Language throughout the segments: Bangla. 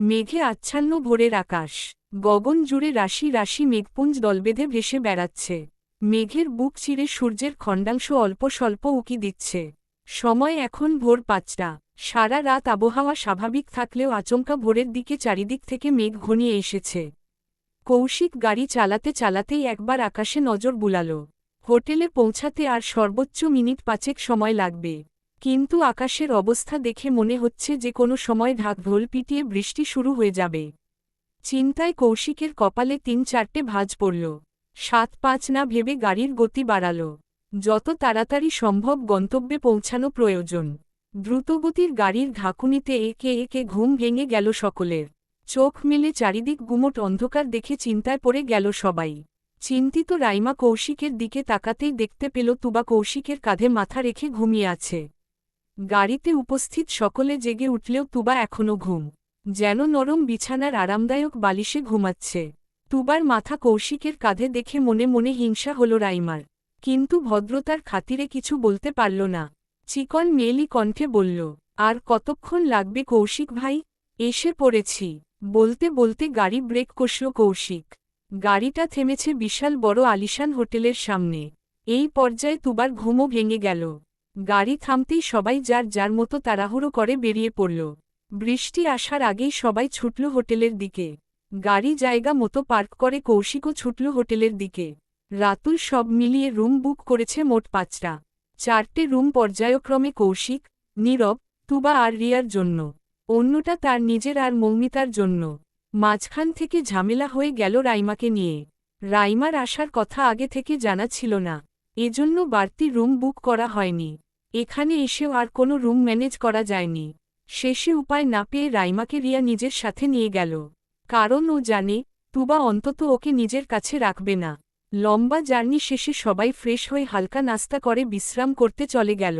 মেঘে আচ্ছান্ন ভোরের আকাশ। গগন জুড়ে রাশি রাশি মেঘপুঞ্জ দলবেঁধে ভেসে বেড়াচ্ছে। মেঘের বুক চিরে সূর্যের খণ্ডাংশ অল্প স্বল্প উকি দিচ্ছে। সময় এখন ভোর পাঁচটা। সারা রাত আবহাওয়া স্বাভাবিক থাকলেও আচমকা ভোরের দিকে চারিদিক থেকে মেঘ ঘনিয়ে এসেছে। কৌশিক গাড়ি চালাতে চালাতেই একবার আকাশে নজর বুলাল। হোটেলে পৌঁছাতে আর সর্বোচ্চ মিনিট পাঁচেক সময় লাগবে। কিন্তু আকাশের অবস্থা দেখে মনে হচ্ছে যে কোনো সময় ঢাক ঢোল পিটিয়ে বৃষ্টি শুরু হয়ে যাবে। চিন্তায় কৌশিকের কপালে তিন চারটে ভাঁজ পড়ল। সাত পাঁচ না ভেবে গাড়ির গতি বাড়াল। যত তাড়াতাড়ি সম্ভব গন্তব্যে পৌঁছানো প্রয়োজন। দ্রুতগতির গাড়ির ঢাকুনিতে একে একে ঘুম ভেঙে গেল সকলের। চোখ মেলে চারিদিক গুমট অন্ধকার দেখে চিন্তায় পড়ে গেল সবাই। চিন্তিত রাইমা কৌশিকের দিকে তাকাতেই দেখতে পেল তুবা কৌশিকের কাঁধে মাথা রেখে ঘুমিয়ে আছে। গাড়িতে উপস্থিত সকলে জেগে উঠলেও তুবা এখনও ঘুম। যেন নরম বিছানার আরামদায়ক বালিশে ঘুমাচ্ছে। তুবার মাথা কৌশিকের কাঁধে দেখে মনে মনে হিংসা হল রাইমার। কিন্তু ভদ্রতার খাতিরে কিছু বলতে পারল না। চিকন মেয়েলি কণ্ঠে বলল, আর কতক্ষণ লাগবে কৌশিক ভাই? এসে পড়েছি। বলতে বলতে গাড়ি ব্রেক কষল কৌশিক। গাড়িটা থেমেছে বিশাল বড় আলিশান হোটেলের সামনে। এই পর্যায়ে তুবার ঘুমও ভেঙে গেল। গাড়ি থামতেই সবাই যার যার মতো তাড়াহুড়ো করে বেরিয়ে পড়ল। বৃষ্টি আসার আগেই সবাই ছুটল হোটেলের দিকে। গাড়ি জায়গা মতো পার্ক করে কৌশিকও ছুটল হোটেলের দিকে। রাতুল সব মিলিয়ে রুম বুক করেছে মোট পাঁচটা। চারটে রুম পর্যায়ক্রমে কৌশিক, নীরব, তুবা আর রিয়ার জন্য। অন্যটা তার নিজের আর মৌমিতার জন্য। মাঝখান থেকে ঝামেলা হয়ে গেল রাইমাকে নিয়ে। রাইমার আসার কথা আগে থেকে জানা ছিল না। এজন্য বাড়তি রুম বুক করা হয়নি। এখানে এসেও আর কোনো রুম ম্যানেজ করা যায়নি। শেষে উপায় না পেয়ে রাইমাকে রিয়া নিজের সাথে নিয়ে গেল। কারণ ও জানে, তুবা অন্তত ওকে নিজের কাছে রাখবে না। লম্বা জার্নি শেষে সবাই ফ্রেশ হয়ে হালকা নাস্তা করে বিশ্রাম করতে চলে গেল।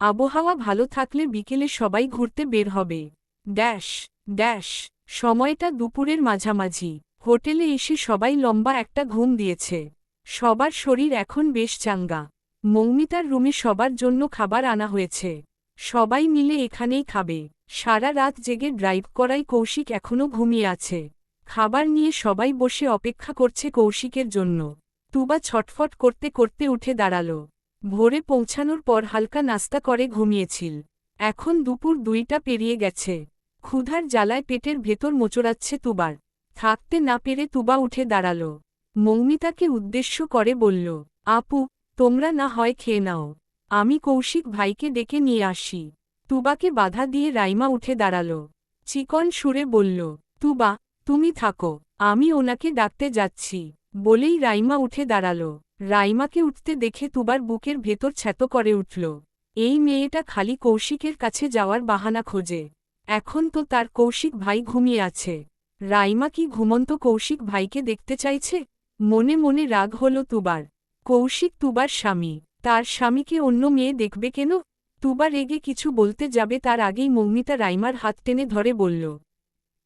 আবহাওয়া ভালো থাকলে বিকেলে সবাই ঘুরতে বের হবে। ড্যাশ ড্যাশ, সময়টা দুপুরের মাঝামাঝি। হোটেলে এসে সবাই লম্বা একটা ঘুম দিয়েছে। সবার শরীর এখন বেশ চাঙ্গা। মৌমিতার রুমে সবার জন্য খাবার আনা হয়েছে। সবাই মিলে এখানেই খাবে। সারা রাত জেগে ড্রাইভ করাই কৌশিক এখনও ঘুমিয়ে আছে। খাবার নিয়ে সবাই বসে অপেক্ষা করছে কৌশিকের জন্য। তুবা ছটফট করতে করতে উঠে দাঁড়াল। ভোরে পৌঁছানোর পর হালকা নাস্তা করে ঘুমিয়েছিল। এখন দুপুর দুইটা পেরিয়ে গেছে। ক্ষুধার জ্বালায় পেটের ভেতর মোচড়াচ্ছে তুবার। থাকতে না পেরে তুবা উঠে দাঁড়াল। মৌমিতাকে উদ্দেশ্য করে বলল, আপু তোমরা না হয় খেয়ে নাও। আমি কৌশিক ভাইকে ডেকে নিয়ে আসি। তুবাকে বাধা দিয়ে রাইমা উঠে দাঁড়াল। চিকন সুরে বলল, তুবা, তুমি থাকো, আমি ওনাকে ডাকতে যাচ্ছি। বলেই রাইমা উঠে দাঁড়াল। রাইমাকে উঠতে দেখে তুবার বুকের ভেতর ছ্যাত করে উঠল। এই মেয়েটা খালি কৌশিকের কাছে যাওয়ার বাহানা খোঁজে। এখন তো তার কৌশিক ভাই ঘুমিয়ে আছে। রাইমা কি ঘুমন্ত কৌশিক ভাইকে দেখতে চাইছে? মনে মনে রাগ হল তুবার। কৌশিক তুবার স্বামী। তার স্বামীকে অন্য মেয়ে দেখবে কেন? তুবা রেগে কিছু বলতে যাবে তার আগেই মৌমিতা রাইমার হাত টেনে ধরে বলল,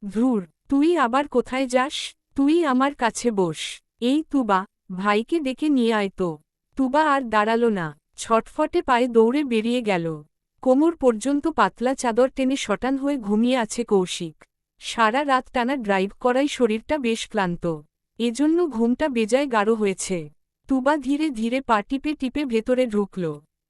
ধুর, তুই আবার কোথায় যাস? তুই আমার কাছে বস। এই তুবা, ভাইকে ডেকে নিয়ে আয় তো। তুবা আর দাঁড়াল না। ছটফটে পায়ে দৌড়ে বেরিয়ে গেল। কোমর পর্যন্ত পাতলা চাদর টেনে শটান হয়ে ঘুমিয়ে আছে কৌশিক। সারা রাত টানা ড্রাইভ করাই শরীরটা বেশ ক্লান্ত। এজন্য ঘুমটা বেজায় গাঢ় হয়েছে। তুবা ধীরে ধীরে পা টিপে টিপে ভেতরে ঢুকল।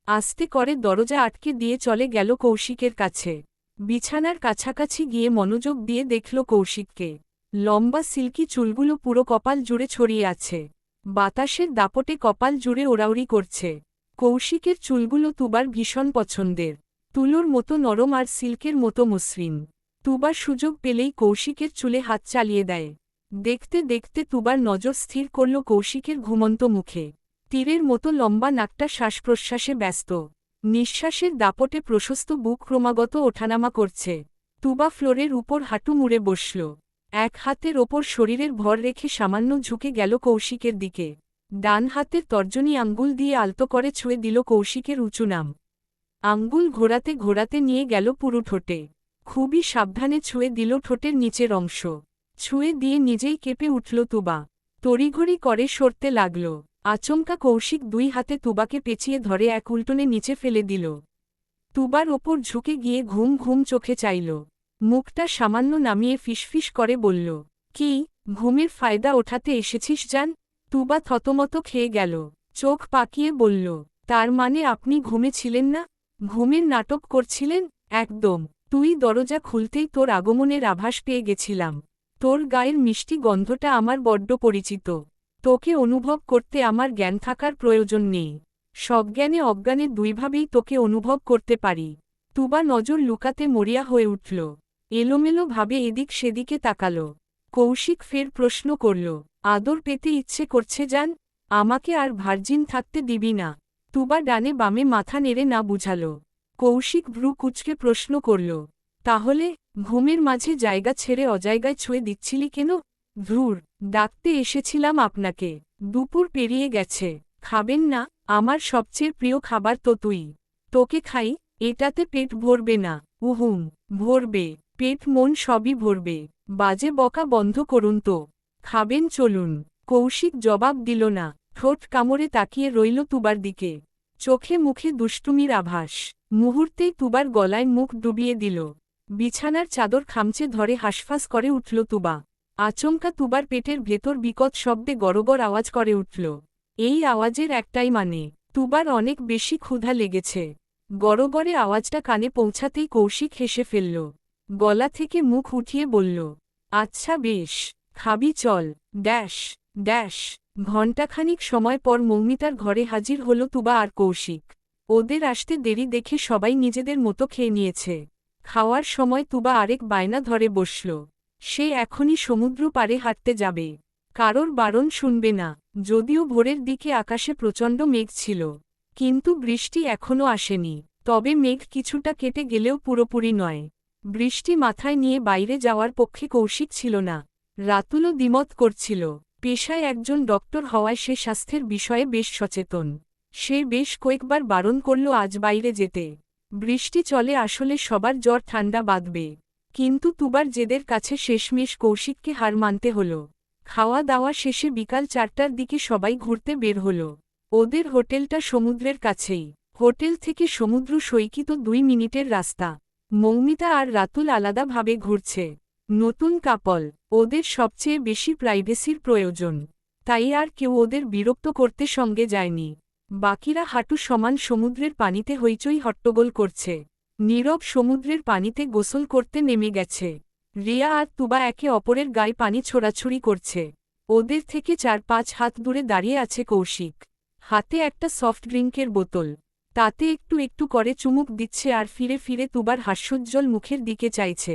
আস্তে করে দরজা আটকে দিয়ে চলে গেল কৌশিকের কাছে। বিছানার কাছাকাছি গিয়ে মনোযোগ দিয়ে দেখল কৌশিককে। লম্বা সিল্কি চুলগুলো পুরো কপাল জুড়ে ছড়িয়ে আছে। বাতাসের দাপটে কপাল জুড়ে ওড়াউড়ি করছে। কৌশিকের চুলগুলো তুবার ভীষণ পছন্দের। তুলোর মতো নরম আর সিল্কের মতো মসৃণ। তুবার সুযোগ পেলেই কৌশিকের চুলে হাত চালিয়ে দেয়। দেখতে দেখতে তুবার নজর স্থির করল কৌশিকের ঘুমন্ত মুখে। তীরের মতো লম্বা নাকটা শ্বাস প্রশ্বাসে ব্যস্ত। নিঃশ্বাসের দাপটে প্রশস্ত বুক ক্রমাগত ওঠানামা করছে। তুবা ফ্লোরের উপর হাঁটু মুড়ে বসল। এক হাতের ওপর শরীরের ভর রেখে সামান্য ঝুঁকে গেল কৌশিকের দিকে। ডান হাতের তর্জনী আঙ্গুল দিয়ে আলতো করে ছুঁয়ে দিল কৌশিকের উঁচু নাম। আঙ্গুল ঘোরাতে ঘোরাতে নিয়ে গেল পুরু ঠোঁটে। খুবই সাবধানে ছুঁয়ে দিল ঠোঁটের নিচের অংশ। ছুঁয়ে দিয়ে নিজেই কেঁপে উঠল তুবা। তড়িঘড়ি করে সরতে লাগল। আচমকা কৌশিক দুই হাতে তুবাকে পেঁচিয়ে ধরে এক উল্টনে নিচে ফেলে দিল। তুবার ওপর ঝুঁকে গিয়ে ঘুম ঘুম চোখে চাইল। মুখটা সামান্য নামিয়ে ফিসফিস করে বলল, কি, ঘুমের ফায়দা ওঠাতে এসেছিস জান? তুবা থতমত খেয়ে গেল। চোখ পাকিয়ে বলল, তার মানে আপনি ঘুমে ছিলেন না? ঘুমের নাটক করছিলেন? একদম। তুই দরজা খুলতেই তোর আগমনের আভাস পেয়ে গেছিলাম। তোর গায়ের মিষ্টি গন্ধটা আমার বড্ড পরিচিত। তোকে অনুভব করতে আমার জ্ঞান থাকার প্রয়োজন নেই। সজ্ঞানে অজ্ঞানে দুইভাবেই তোকে অনুভব করতে পারি। তুবা নজর লুকাতে মরিয়া হয়ে উঠল। এলোমেলো ভাবে এদিক সেদিকে তাকাল। কৌশিক ফের প্রশ্ন করল, আদর পেতে ইচ্ছে করছে যান আমাকে আর ভার্জিন থাকতে দিবি না। তুবা ডানে বামে মাথা নেড়ে না বুঝাল। কৌশিক ভ্রু কুচকে প্রশ্ন করল, তাহলে ঘুমের মাঝে জায়গা ছেড়ে অজায়গায় ছুঁয়ে দিচ্ছিলি কেন? ধুর, ডাকতে এসেছিলাম আপনাকে। দুপুর পেরিয়ে গেছে। খাবেন না, আমার সবচেয়ে প্রিয় খাবার তো তুই। তোকে খাই, এটাতে পেট ভরবে না। উহুম, ভরবে। পেট, মন সবই ভরবে। বাজে বকা বন্ধ করুন তো। খাবেন, চলুন। কৌশিক জবাব দিল না। ঠোঁট কামড়ে তাকিয়ে রইল তুবার দিকে। চোখে মুখে দুষ্টুমির আভাস। মুহূর্তেই তুবার গলায় মুখ ডুবিয়ে দিল। বিছানার চাদর খামচে ধরে হাসফাস করে উঠল তুবা। আচমকা তুবার পেটের ভেতর বিকট শব্দে গড়গড় আওয়াজ করে উঠল। এই আওয়াজের একটাই মানে তুবার অনেক বেশি ক্ষুধা লেগেছে। গড়গড়ে আওয়াজটা কানে পৌঁছাতেই কৌশিক হেসে ফেলল। গলা থেকে মুখ উঠিয়ে বলল আচ্ছা বেশ, খাবি চল, ড্যাশ ড্যাশ। ঘণ্টাখানিক সময় পর মৌমিতার ঘরে হাজির হল তুবা আর কৌশিক। ওদের আসতে দেরি দেখে সবাই নিজেদের মতো খেয়ে নিয়েছে। খাওয়ার সময় তুবা আরেক বায়না ধরে বসল। সে এখনই সমুদ্র পারে হাঁটতে যাবে। কারোর বারণ শুনবে না, যদিও ভোরের দিকে আকাশে প্রচণ্ড মেঘ ছিল। কিন্তু বৃষ্টি এখনও আসেনি, তবে মেঘ কিছুটা কেটে গেলেও পুরোপুরি নয়। বৃষ্টি মাথায় নিয়ে বাইরে যাওয়ার পক্ষে কৌশিক ছিল না। রাতুলও দ্বিমত করছিল। পেশায় একজন ডক্টর হওয়ায় সে স্বাস্থ্যের বিষয়ে বেশ সচেতন। সে বেশ কয়েকবার বারণ করল আজ বাইরে যেতে। বৃষ্টি চলে আসলে সবার জ্বর ঠান্ডা বাঁধবে। কিন্তু তুবার জেদের কাছে শেষমেশ কৌশিককে হার মানতে হল। খাওয়া দাওয়া শেষে বিকাল চারটার দিকে সবাই ঘুরতে বের হল। ওদের হোটেলটা সমুদ্রের কাছেই। হোটেল থেকে সমুদ্র সৈকিত দুই মিনিটের রাস্তা। মৌমিতা আর রাতুল আলাদাভাবে ঘুরছে। নতুন কাপল, ওদের সবচেয়ে বেশি প্রাইভেসির প্রয়োজন। তাই আর কেউ ওদের বিরক্ত করতে সঙ্গে যায়নি। বাকিরা হাঁটু সমান সমুদ্রের পানিতে হইচই হট্টগোল করছে। নীরব সমুদ্রের পানিতে গোসল করতে নেমে গেছে। রিয়া আর তুবা একে অপরের গায়ে পানি ছোড়াছুড়ি করছে। ওদের থেকে চার পাঁচ হাত দূরে দাঁড়িয়ে আছে কৌশিক। হাতে একটা সফট ড্রিঙ্কের বোতল। তাতে একটু একটু করে চুমুক দিচ্ছে আর ফিরে ফিরে তুবার হাস্যোজ্জ্বল মুখের দিকে চাইছে।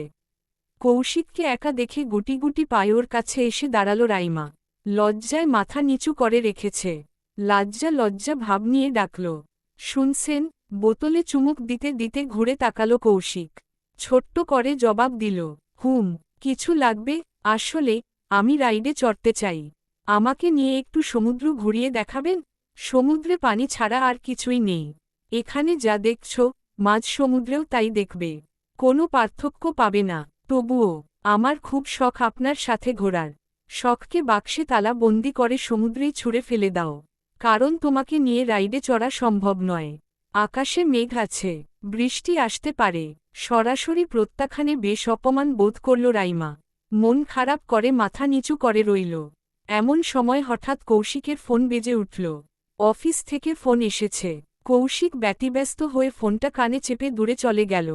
কৌশিককে একা দেখে গুটি গুটি পায়োর কাছে এসে দাঁড়াল রাইমা। লজ্জায় মাথা নিচু করে রেখেছে। লাজ্জা লজ্জা ভাব নিয়ে ডাকল। শুনছেন? বোতলে চুমুক দিতে দিতে ঘুরে তাকালো কৌশিক। ছোট্ট করে জবাব দিল, হুম, কিছু লাগবে, আসলে আমি রাইডে চড়তে চাই। আমাকে নিয়ে একটু সমুদ্র ঘুরিয়ে দেখাবেন? সমুদ্রে পানি ছাড়া আর কিছুই নেই। এখানে যা দেখছ, মাঝ সমুদ্রেও তাই দেখবে। কোনো পার্থক্য পাবে না। তবুও, আমার খুব শখ আপনার সাথে ঘোরার। শখকে বাক্সে তালা বন্দি করে সমুদ্রেই ছুঁড়ে ফেলে দাও। কারণ তোমাকে নিয়ে রাইডে চড়া সম্ভব নয়। আকাশে মেঘ আছে, বৃষ্টি আসতে পারে, সরাসরি প্রত্যাখানে বেশ অপমান বোধ করল রাইমা। মন খারাপ করে মাথা নিচু করে রইল। এমন সময় হঠাৎ কৌশিকের ফোন বেজে উঠল। অফিস থেকে ফোন এসেছে। কৌশিক ব্যতিব্যস্ত হয়ে ফোনটা কানে চেপে দূরে চলে গেল।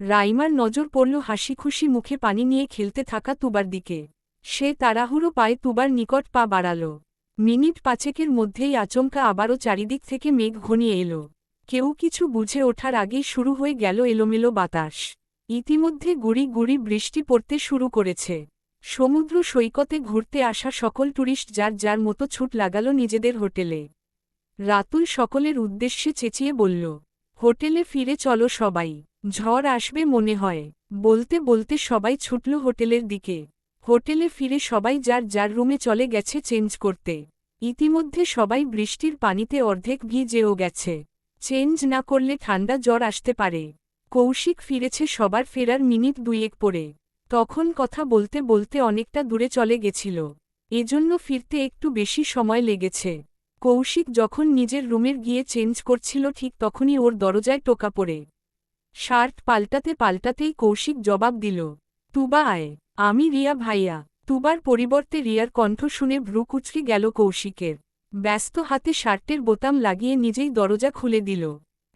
রাইমার নজর পড়ল হাসি খুশি মুখে পানি নিয়ে খেলতে থাকা তুবার দিকে। সে তাড়াহুড়ো পায়ে তুবার নিকট পা বাড়াল। মিনিট পাঁচেকের মধ্যেই আচমকা আবারও চারিদিক থেকে মেঘ ঘনিয়ে এলো। কেউ কিছু বুঝে ওঠার আগেই শুরু হয়ে গেল এলোমেলো বাতাস। ইতিমধ্যে গুড়ি গুড়ি বৃষ্টি পড়তে শুরু করেছে। সমুদ্র সৈকতে ঘুরতে আসা সকল টুরিস্ট যার যার মতো ছুট লাগালো নিজেদের হোটেলে। রাতুল সকলের উদ্দেশ্যে চেঁচিয়ে বলল, হোটেলে ফিরে চলো সবাই। ঝড় আসবে মনে হয়। বলতে বলতে সবাই ছুটল হোটেলের দিকে। হোটেলে ফিরে সবাই যার যার রুমে চলে গেছে চেঞ্জ করতে। ইতিমধ্যে সবাই বৃষ্টির পানিতে অর্ধেক ভিজেও গেছে। চেঞ্জ না করলে ঠান্ডা জ্বর আসতে পারে। কৌশিক ফিরেছে সবার ফেরার মিনিট দুয়েক পরে। তখন কথা বলতে বলতে অনেকটা দূরে চলে গেছিল। এজন্য ফিরতে একটু বেশি সময় লেগেছে। কৌশিক যখন নিজের রুমের গিয়ে চেঞ্জ করছিল ঠিক তখনই ওর দরজায় টোকা পড়ে। শার্ট পাল্টাতে পাল্টাতেই কৌশিক জবাব দিল, তুবা আয়। আমি রিয়া ভাইয়া, তুবার পরিবর্তে রিয়ার কণ্ঠ শুনে ভ্রু কুচকে গেল কৌশিকের। ব্যস্ত হাতে শার্টের বোতাম লাগিয়ে নিজেই দরজা খুলে দিল।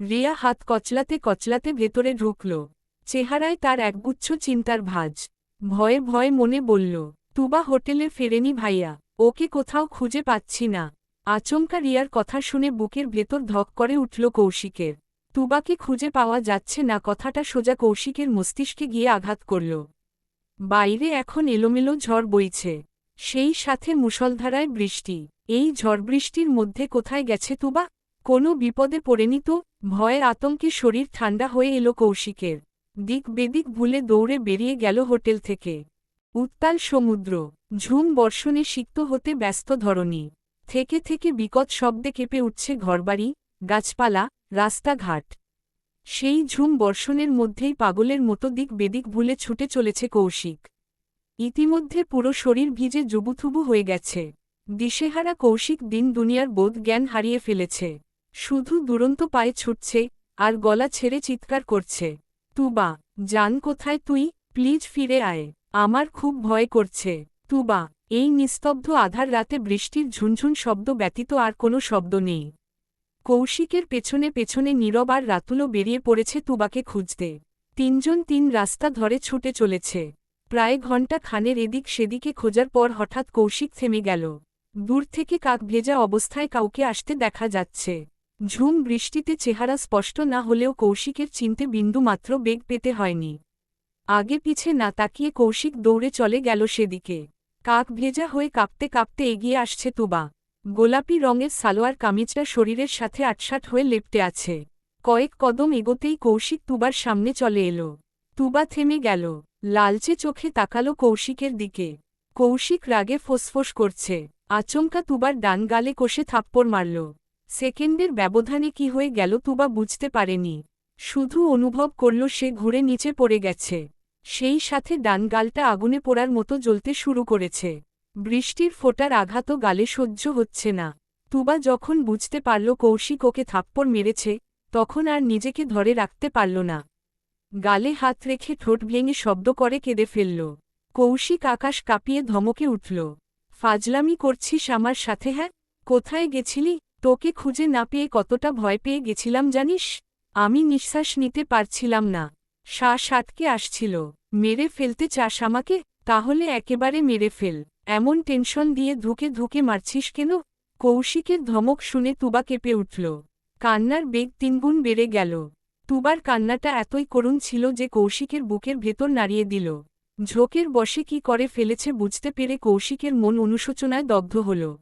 রিয়া হাত কচলাতে কচলাতে ভেতরে ঢুকল। চেহারায় তার একগুচ্ছ চিন্তার ভাজ। ভয়ে ভয়ে মনে বলল, তুবা হোটেলে ফেরেনি ভাইয়া, ওকে কোথাও খুঁজে পাচ্ছি না। আচমকা রিয়ার কথা শুনে বুকের ভেতর ধক করে উঠল কৌশিকের। তুবাকে খুঁজে পাওয়া যাচ্ছে না, কথাটা সোজা কৌশিকের মস্তিষ্কে গিয়ে আঘাত করল। বাইরে এখন এলোমেলো ঝড় বইছে। সেই সাথে মুষলধারায় বৃষ্টি। এই ঝড় বৃষ্টির মধ্যে কোথায় গেছে তুবা? কোনো বিপদে পড়েনি তো? ভয়ে আতঙ্কে শরীর ঠান্ডা হয়ে এলো কৌশিকের। দিক বেদিক ভুলে দৌড়ে বেরিয়ে গেল হোটেল থেকে। উত্তাল সমুদ্র। ঝুম বর্ষণে সিক্ত হতে ব্যস্ত ধরণী। থেকে থেকে বিকট শব্দে কেঁপে উঠছে ঘরবাড়ি, গাছপালা, রাস্তাঘাট। সেই ঝুম বর্ষণের মধ্যেই পাগলের মতো দিক বেদিক ভুলে ছুটে চলেছে কৌশিক। ইতিমধ্যে পুরো শরীর ভিজে জুবুথুবু হয়ে গেছে। দিশেহারা কৌশিক দিন দুনিয়ার বোধ জ্ঞান হারিয়ে ফেলেছে। শুধু দুরন্ত পায়ে ছুটছে, আর গলা ছেড়ে চিৎকার করছে। তুবা, জান কোথায় তুই? প্লিজ ফিরে আয়। আমার খুব ভয় করছে। তুবা, এই নিস্তব্ধ আধার রাতে বৃষ্টির ঝুনঝুন শব্দ ব্যতীত আর কোনো শব্দ নেই। কৌশিকের পেছনে পেছনে নীরব আর রাতুলও বেরিয়ে পড়েছে তুবাকে খুঁজতে। তিনজন তিন রাস্তা ধরে ছুটে চলেছে। প্রায় ঘণ্টা খানের এদিক সেদিকে খোঁজার পর হঠাৎ কৌশিক থেমে গেল। দূর থেকে কাক ভেজা অবস্থায় কাউকে আসতে দেখা যাচ্ছে। ঝুম বৃষ্টিতে চেহারা স্পষ্ট না হলেও কৌশিকের চিনতে বিন্দু মাত্র বেগ পেতে হয়নি। আগে পিছে না তাকিয়ে কৌশিক দৌড়ে চলে গেল সেদিকে। কাক ভেজা হয়ে কাঁপতে কাঁপতে এগিয়ে আসছে তুবা। গোলাপি রঙের সালোয়ার কামিজটা শরীরের সাথে আটসাট হয়ে লেপটে আছে। কয়েক কদম এগোতেই কৌশিক তুবার সামনে চলে এলো। তুবা থেমে গেল। লালচে চোখে তাকালো কৌশিকের দিকে। কৌশিক রাগে ফোসফোস করছে। আচমকা তুবার ডান গালে কষে থাপ্পড় মারল। সেকেন্ডের ব্যবধানে কি হয়ে গেল তুবা বুঝতে পারেনি। শুধু অনুভব করল সে ঘুরে নিচে পড়ে গেছে। সেই সাথে ডান গালটা আগুনে পোড়ার মতো জ্বলতে শুরু করেছে। বৃষ্টির ফোটার আঘাতও গালে সহ্য হচ্ছে না। তুবা যখন বুঝতে পারল কৌশিক ওকে থাপ্পড় মেরেছে, তখন আর নিজেকে ধরে রাখতে পারল না। গালে হাত রেখে ঠোঁট ভেঙে শব্দ করে কেঁদে ফেলল। কৌশিক আকাশ কাঁপিয়ে ধমকে উঠল, ফাজলামি করছিস আমার সাথে হ্যাঁ? কোথায় গেছিলি? তোকে খুঁজে না পেয়ে কতটা ভয় পেয়ে গেছিলাম জানিস? আমি নিঃশ্বাস নিতে পারছিলাম না। শ্বাস আটকে আসছিল, মেরে ফেলতে চাস আমাকে? তাহলে একেবারে মেরে ফেল। এমন টেনশন দিয়ে ধুকে ধুকে মারছিস কেন? কৌশিকের ধমক শুনে তুবা কেঁপে উঠল। কান্নার বেগ তিনগুণ বেড়ে গেল। তুবার কান্নাটা এতই করুণ ছিল যে কৌশিকের বুকের ভেতর নাড়িয়ে দিল। ঝোঁকের বসে কি করে ফেলেছে বুঝতে পেরে কৌশিকের মন অনুশোচনায় দগ্ধ হল।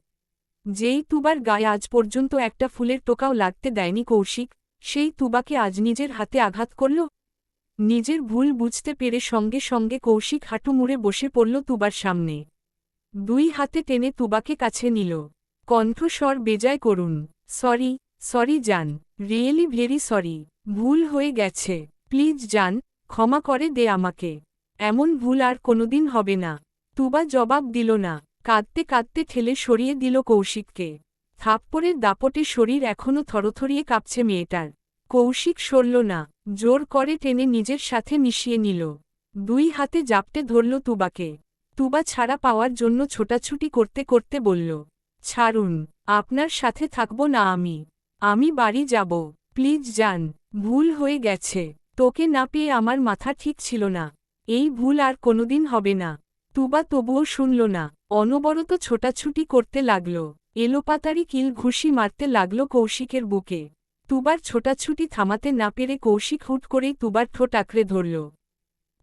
যেই তুবার গায়ে আজ পর্যন্ত একটা ফুলের টোকাও লাগতে দেয়নি কৌশিক, সেই তুবাকে আজ নিজের হাতে আঘাত করল। নিজের ভুল বুঝতে পেরে সঙ্গে সঙ্গে কৌশিক হাঁটু মুড়ে বসে পড়ল তুবার সামনে। দুই হাতে টেনে তুবাকে কাছে নিল। কণ্ঠস্বর বেজায় করুন সরি সরি, জান, রিয়েলি ভেরি সরি, ভুল হয়ে গেছে, প্লিজ জান, ক্ষমা করে দে আমাকে, এমন ভুল আর কোনোদিন হবে না। তুবা জবাব দিল না, কাঁদতে কাঁদতে ঠেলে সরিয়ে দিল কৌশিককে। থাপ্পড়ের দাপটে শরীর এখনও থরথরিয়ে কাঁপছে মেয়েটার। কৌশিক সরল না, জোর করে টেনে নিজের সাথে মিশিয়ে নিল। দুই হাতে জাপটে ধরল তুবাকে। তুবা ছাড়া পাওয়ার জন্য ছোটাছুটি করতে করতে বলল, ছাড়ুন, আপনার সাথে থাকব না আমি। আমি বাড়ি যাব। প্লিজ যান। ভুল হয়ে গেছে। তোকে না পেয়ে আমার মাথা ঠিক ছিল না। এই ভুল আর কোনোদিন হবে না তুবা তবুও শুনল না। অনবরত ছোটাছুটি করতে লাগল। এলোপাতারি কিল ঘুষি মারতে লাগল কৌশিকের বুকে। তুবার ছোটাছুটি থামাতে না পেরে কৌশিক হুট করেই তুবার ঠোঁট আঁকড়ে ধরল।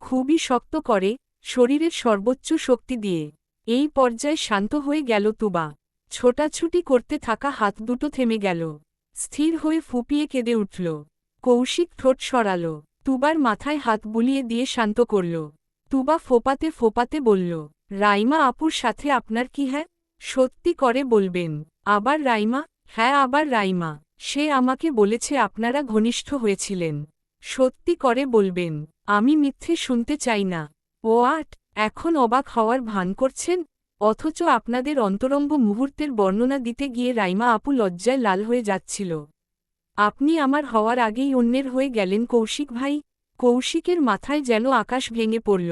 খুবই শক্ত করে শরীরের সর্বোচ্চ শক্তি দিয়ে। এই পর্যায়ে শান্ত হয়ে গেল তুবা। ছোটাছুটি করতে থাকা হাত দুটো থেমে গেল। স্থির হয়ে ফুপিয়ে কেঁদে উঠল। কৌশিক ঠোঁট সরাল। তুবার মাথায় হাত বুলিয়ে দিয়ে শান্ত করল। তুবা ফোপাতে ফোপাতে বলল, রাইমা আপুর সাথে আপনার কি হ্যাঁ? সত্যি করে বলবেন। আবার রাইমা? হ্যাঁ আবার রাইমা। সে আমাকে বলেছে আপনারা ঘনিষ্ঠ হয়েছিলেন। সত্যি করে বলবেন, আমি মিথ্যে শুনতে চাই না। ও আট এখন অবাক হওয়ার ভান করছেন, অথচ আপনাদের অন্তরঙ্গ মুহূর্তের বর্ণনা দিতে গিয়ে রাইমা আপু লজ্জায় লাল হয়ে যাচ্ছিল। আপনি আমার হওয়ার আগেই অন্যের হয়ে গেলেন কৌশিক ভাই, কৌশিকের মাথায় যেন আকাশ ভেঙে পড়ল।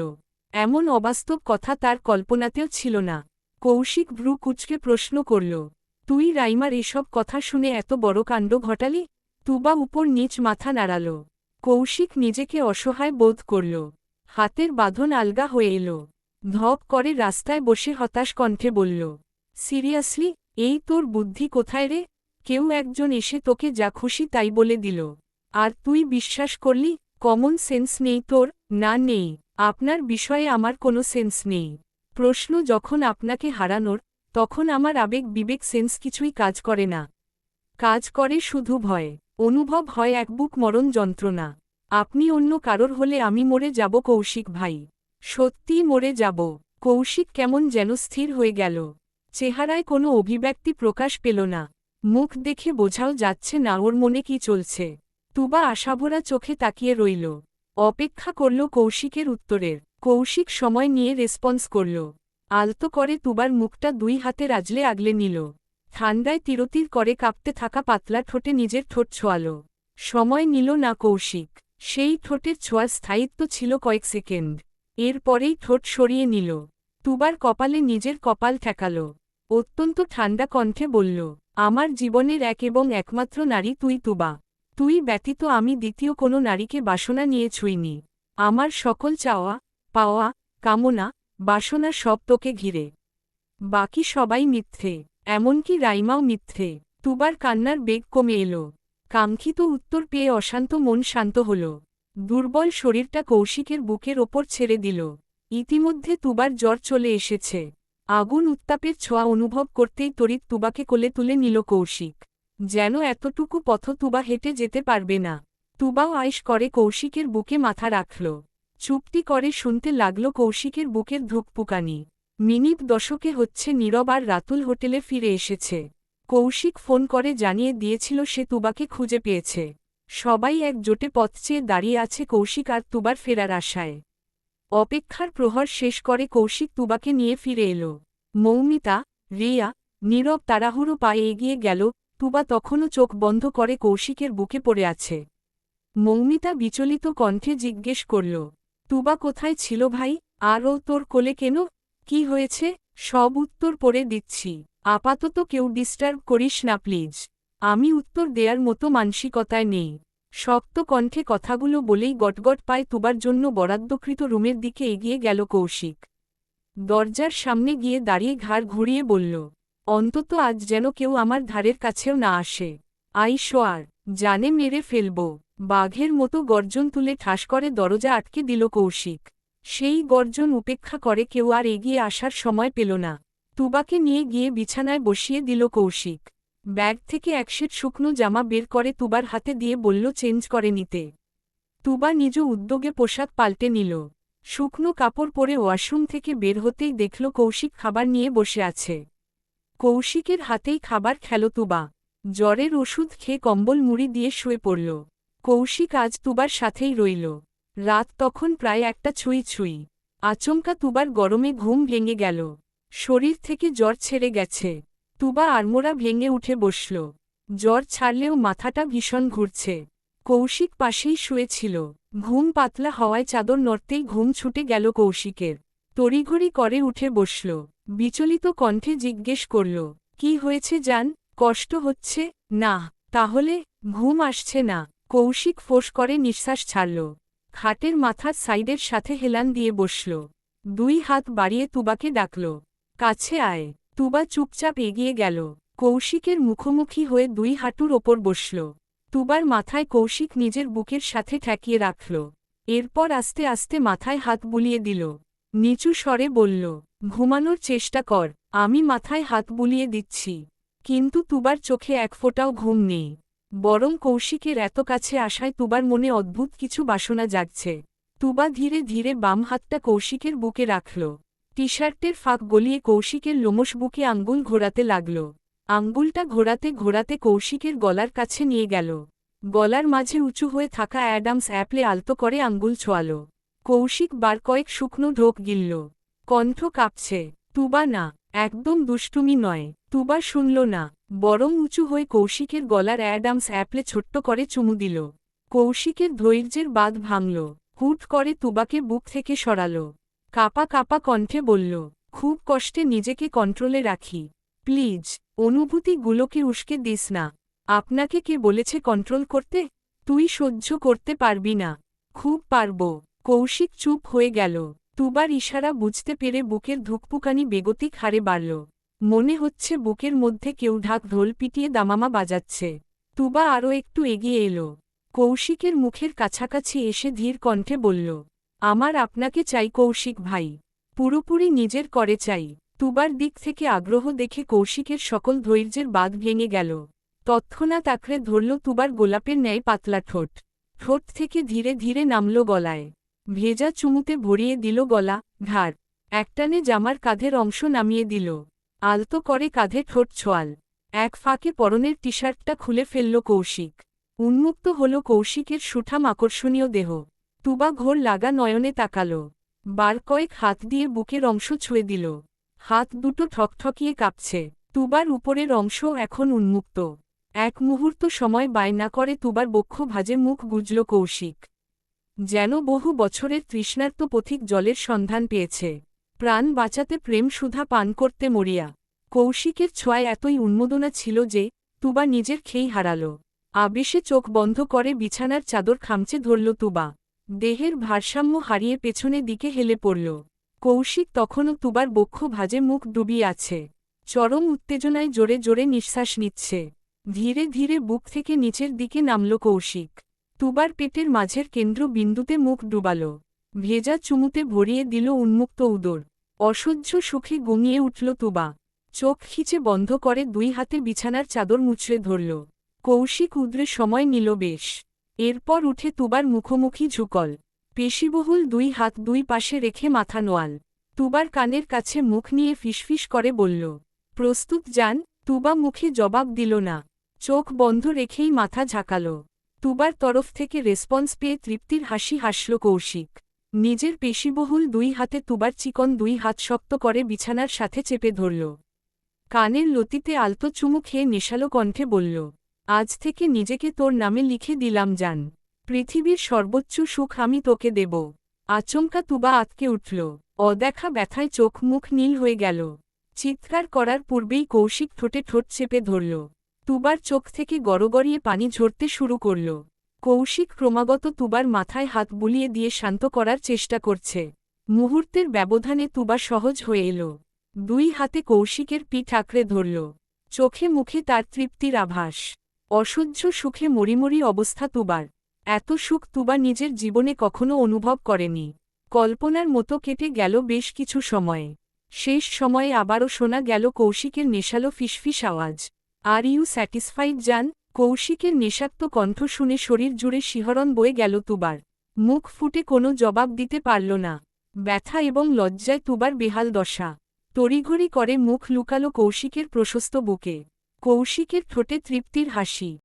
এমন অবাস্তব কথা তার কল্পনাতেও ছিল না। কৌশিক ভ্রু কুচকে প্রশ্ন করল, তুই রাইমার এসব কথা শুনে এত বড় কাণ্ড ঘটালি? তুবা উপর নিচ মাথা নাড়াল। কৌশিক নিজেকে অসহায় বোধ করল। হাতের বাঁধন আলগা হয়ে এলো। ধপ করে রাস্তায় বসে হতাশ কণ্ঠে বলল, সিরিয়াসলি, এই তোর বুদ্ধি কোথায় রে? কেউ একজন এসে তোকে যা খুশি তাই বলে দিল। আর তুই বিশ্বাস করলি কমন সেন্স নেই তোর? না, নেই। আপনার বিষয়ে আমার কোনো সেন্স নেই। প্রশ্ন যখন আপনাকে হারানোর, তখন আমার আবেগ বিবেক সেন্স কিছুই কাজ করে না। কাজ করে শুধু ভয়। অনুভব হয় এক বুক মরণ যন্ত্রণা। আপনি অন্য কারোর হলে আমি মরে যাব, কৌশিক ভাই। সত্যিই মরে যাব। কৌশিক কেমন যেন স্থির হয়ে গেল। চেহারায় কোনো অভিব্যক্তি প্রকাশ পেল না। মুখ দেখে বোঝাও যাচ্ছে না ওর মনে কি চলছে। তুবা আশাভরা চোখে তাকিয়ে রইল। অপেক্ষা করল কৌশিকের উত্তরের। কৌশিক সময় নিয়ে রেসপন্স করল। আলতো করে তুবার মুখটা দুই হাতে রাজলে আগলে নিল। ঠান্ডায় তিরতির করে কাঁপতে থাকা পাতলা ঠোঁটে নিজের ঠোঁট ছোয়াল। সময় নিল না কৌশিক। সেই ঠোঁটের ছোঁয়ার স্থায়িত্ব ছিল কয়েক সেকেন্ড। এরপরেই ঠোঁট সরিয়ে নিল। তুবার কপালে নিজের কপাল ঠেকাল। অত্যন্ত ঠান্ডা কণ্ঠে বলল, আমার জীবনের এক এবং একমাত্র নারী তুই তুবা। তুই ব্যতীত আমি দ্বিতীয় কোনো নারীকে বাসনা নিয়ে ছুঁইনি। আমার সকল চাওয়া, পাওয়া, কামনা, বাসনা সব তোকে ঘিরে। বাকি সবাই মিথ্যে, এমনকি রাইমাও মিথ্যে। তুবার কান্নার বেগ কমে এলো। কাঙ্ক্ষিত উত্তর পেয়ে অশান্ত মন শান্ত হল। দুর্বল শরীরটা কৌশিকের বুকের ওপর ছেড়ে দিল। ইতিমধ্যে তুবার জ্বর চলে এসেছে। আগুন উত্তাপের ছোঁয়া অনুভব করতেই তড়িৎ তুবাকে কোলে তুলে নিল কৌশিক। যেন এতটুকু পথ তুবা হেঁটে যেতে পারবে না। তুবাও আইস করে কৌশিকের বুকে মাথা রাখল। চুপটি করে শুনতে লাগল কৌশিকের বুকের ধুকপুকানি। মিনিট দশকে হচ্ছে নীরব আর রাতুল হোটেলে ফিরে এসেছে। কৌশিক ফোন করে জানিয়ে দিয়েছিল সে তুবাকে খুঁজে পেয়েছে। সবাই একজোটে পথ চেয়ে দাঁড়িয়ে আছে কৌশিক আর তুবার ফেরার আশায়। অপেক্ষার প্রহর শেষ করে কৌশিক তুবাকে নিয়ে ফিরে এলো। মৌমিতা, রিয়া, নীরব তাড়াহুড়ো পায়ে এগিয়ে গেল, তুবা তখনও চোখ বন্ধ করে কৌশিকের বুকে পড়ে আছে। মৌমিতা বিচলিত কণ্ঠে জিজ্ঞেস করল, তুবা কোথায় ছিল ভাই? আরও তোর কোলে কেন? কি হয়েছে? সব উত্তর পড়ে দিচ্ছি। আপাতত কেউ ডিস্টার্ব করিস না প্লিজ আমি উত্তর দেয়ার মতো মানসিকতায় নেই। শক্ত কণ্ঠে কথাগুলো বলেই গটগট পায় তুবার জন্য বরাদ্দকৃত রুমের দিকে এগিয়ে গেল কৌশিক। দরজার সামনে গিয়ে দাঁড়িয়ে ঘাড় ঘুরিয়ে বলল, অন্তত আজ যেন কেউ আমার ধারের কাছেও না আসে। আই শোয়ার, জানে মেরে ফেলব। বাঘের মতো গর্জন তুলে ঠাস করে দরজা আটকে দিল কৌশিক। সেই গর্জন উপেক্ষা করে কেউ আর এগিয়ে আসার সময় পেল না। তুবাকে নিয়ে গিয়ে বিছানায় বসিয়ে দিল কৌশিক। ব্যাগ থেকে একশেট শুকনো জামা বের করে তুবার হাতে দিয়ে বলল, চেঞ্জ করে নিতে। তুবা নিজ উদ্যোগে পোশাক পাল্টে নিল। শুকনো কাপড় পরে ওয়াশরুম থেকে বের হতেই দেখল, কৌশিক খাবার নিয়ে বসে আছে। কৌশিকের হাতেই খাবার খেল তুবা। জ্বরের ওষুধ খেয়ে কম্বল মুড়ি দিয়ে শুয়ে পড়ল। কৌশিক আজ তুবার সাথেই রইল। রাত তখন প্রায় একটা ছুঁই ছুঁই। আচমকা তুবার গরমে ঘুম ভেঙে গেল। শরীর থেকে জ্বর ছেড়ে গেছে। তুবা আড়মোড়া ভেঙে উঠে বসল। জ্বর ছাড়লেও মাথাটা ভীষণ ঘুরছে। কৌশিক পাশেই শুয়েছিল। ঘুম পাতলা হওয়ায় চাদর নড়তেই ঘুম ছুটে গেল কৌশিকের। তড়িঘড়ি করে উঠে বসল। বিচলিত কণ্ঠে জিজ্ঞেস করল, কি হয়েছে যান কষ্ট হচ্ছে? না, তাহলে ঘুম আসছে না। কৌশিক ফোঁস করে নিঃশ্বাস ছাড়ল। খাটের মাথার সাইডের সাথে হেলান দিয়ে বসল। দুই হাত বাড়িয়ে তুবাকে ডাকল কাছে আয়। তুবা চুপচাপ এগিয়ে গেল। কৌশিকের মুখোমুখি হয়ে দুই হাঁটুর ওপর বসল। তুবার মাথায় কৌশিক নিজের বুকের সাথে ঠেকিয়ে রাখল। এরপর আস্তে আস্তে মাথায় হাত বুলিয়ে দিল। নিচু স্বরে বলল, ঘুমানোর চেষ্টা কর। আমি মাথায় হাত বুলিয়ে দিচ্ছি। কিন্তু তুবার চোখে এক ফোঁটাও ঘুম নেই। বরং কৌশিকের এত কাছে আসায় তুবার মনে অদ্ভুত কিছু বাসনা জাগছে। তুবা ধীরে ধীরে বাম হাতটা কৌশিকের বুকে রাখল। টি শার্টের ফাঁক গলিয়ে কৌশিকের লোমস বুকে আঙ্গুল ঘোরাতে লাগল। আঙ্গুলটা ঘোরাতে ঘোরাতে কৌশিকের গলার কাছে নিয়ে গেল। গলার মাঝে উঁচু হয়ে থাকা অ্যাডামস অ্যাপলে আলতো করে আঙ্গুল ছোয়াল। কৌশিক বার কয়েক শুকনো ঢোক গিলল। কণ্ঠ কাঁপছে, তুবা না, একদম দুষ্টুমি নয়, তুবা শুনল না। বরং উঁচু হয়ে কৌশিকের গলার অ্যাডামস অ্যাপলে ছোট্ট করে চুমু দিল। কৌশিকের ধৈর্যের বাঁধ ভাঙল। হুট করে তুবাকে বুক থেকে সরাল। কাপা কাপা কণ্ঠে বলল, খুব কষ্টে নিজেকে কন্ট্রোলে রাখি। প্লিজ অনুভূতিগুলোকে উস্কে দিস না। আপনাকে কে বলেছে কন্ট্রোল করতে? তুই সহ্য করতে পারবি না। খুব পারব। কৌশিক চুপ হয়ে গেল। তুবার ইশারা বুঝতে পেরে বুকের ধুকপুকানি বেগতিক হারে বাড়ল। মনে হচ্ছে বুকের মধ্যে কেউ ঢাক ঢোল পিটিয়ে দামামা বাজাচ্ছে। তুবা আরও একটু এগিয়ে এলো। কৌশিকের মুখের কাছাকাছি এসে ধীর কণ্ঠে বলল আমার আপনাকে চাই কৌশিক ভাই। পুরোপুরি নিজের করে চাই। তুবার দিক থেকে আগ্রহ দেখে কৌশিকের সকল ধৈর্যের বাঁধ ভেঙে গেল। তৎক্ষণাৎ আঁকড়ে ধরল তুবার গোলাপের ন্যায় পাতলা ঠোঁট। ঠোঁট থেকে ধীরে ধীরে নামল গলায়। ভেজা চুমুতে ভরিয়ে দিল গলা, ঘাড়। একটানে জামার কাঁধের অংশ নামিয়ে দিল। আলতো করে কাঁধে ঠোঁট ছোয়াল। এক ফাঁকে পরনের টি শার্টটা খুলে ফেলল কৌশিক। উন্মুক্ত হল কৌশিকের সুঠাম আকর্ষণীয় দেহ। তুবা ঘোর লাগা নয়নে তাকাল। বার কয়েক হাত দিয়ে বুকের অংশ ছুঁয়ে দিল। হাত দুটো ঠকঠকিয়ে কাঁপছে। তুবার উপরের অংশ এখন উন্মুক্ত। এক মুহূর্ত সময় বায়না করে তুবার বক্ষ ভাজে মুখ গুজল কৌশিক। যেন বহু বছরের তৃষ্ণার্ত পথিক জলের সন্ধান পেয়েছে। প্রাণ বাঁচাতে প্রেম সুধা পান করতে মরিয়া। কৌশিকের ছোঁয়ায় এতই উন্মোদনা ছিল যে, তুবা নিজের খেই হারাল। আবেশে চোখ বন্ধ করে বিছানার চাদর খামচে ধরল তুবা। দেহের ভারসাম্য হারিয়ে পেছনে দিকে হেলে পড়ল। কৌশিক তখনও তুবার বক্ষ ভাজে মুখ ডুবিয়ে আছে। চরম উত্তেজনায় জোরে জোরে নিঃশ্বাস নিচ্ছে। ধীরে ধীরে বুক থেকে নিচের দিকে নামল কৌশিক। তুবার পেটের মাঝের কেন্দ্র বিন্দুতে মুখ ডুবাল। ভেজা চুমুতে ভরিয়ে দিল উন্মুক্ত উদর। অসহ্য সুখে গুমিয়ে উঠল তুবা। চোখ খিচে বন্ধ করে দুই হাতে বিছানার চাদর মুচড়ে ধরল। কৌশিক উদ্রে সময় নিল বেশ। এরপর উঠে তুবার মুখোমুখি ঝুকল। পেশিবহুল দুই হাত দুই পাশে রেখে মাথা নোয়াল। তুবার কানের কাছে মুখ নিয়ে ফিসফিস করে বলল, প্রস্তুত যান তুবা মুখে জবাব দিল না। চোখ বন্ধ রেখেই মাথা ঝাঁকাল। তুবার তরফ থেকে রেসপন্স পেয়ে তৃপ্তির হাসি হাসল কৌশিক। নিজের পেশিবহুল দুই হাতে তুবার চিকন দুই হাত শক্ত করে বিছানার সাথে চেপে ধরল। কানের লতিতে আলতো চুমু খেয়ে নেশালো কণ্ঠে বলল আজ থেকে নিজেকে তোর নামে লিখে দিলাম যান পৃথিবীর সর্বোচ্চ সুখ আমি তোকে দেব। আচমকা তুবা আতকে উঠল। অদেখা ব্যথায় চোখ মুখ নীল হয়ে গেল। চিৎকার করার পূর্বেই কৌশিক ঠোঁটে ঠোঁট চেপে ধরল। তুবার চোখ থেকে গড়গড়িয়ে পানি ঝরতে শুরু করল। কৌশিক ক্রমাগত তুবার মাথায় হাত বুলিয়ে দিয়ে শান্ত করার চেষ্টা করছে। মুহূর্তের ব্যবধানে তুবা সহজ হয়ে এল। দুই হাতে কৌশিকের পিঠ আঁকড়ে ধরল। চোখে মুখে তার তৃপ্তির আভাস। অসহ্য সুখে মরিমরি অবস্থা তুবার। এত সুখ তুবা নিজের জীবনে কখনো অনুভব করেনি। কল্পনার মতো কেটে গেল বেশ কিছু সময়ে। শেষ সময়ে আবারও শোনা গেল কৌশিকের নেশালো ফিসফিস আওয়াজ। আর ইউ স্যাটিসফাইড যান কৌশিকের নেশাত্ম কণ্ঠ শুনে শরীর জুড়ে শিহরণ বয়ে গেল তুবার। মুখ ফুটে কোনো জবাব দিতে পারল না। ব্যথা এবং লজ্জায় তুবার বেহাল দশা। তড়িঘড়ি করে মুখ লুকালো কৌশিকের প্রশস্ত বুকে। কৌশিকের ঠোঁটে তৃপ্তির হাসি।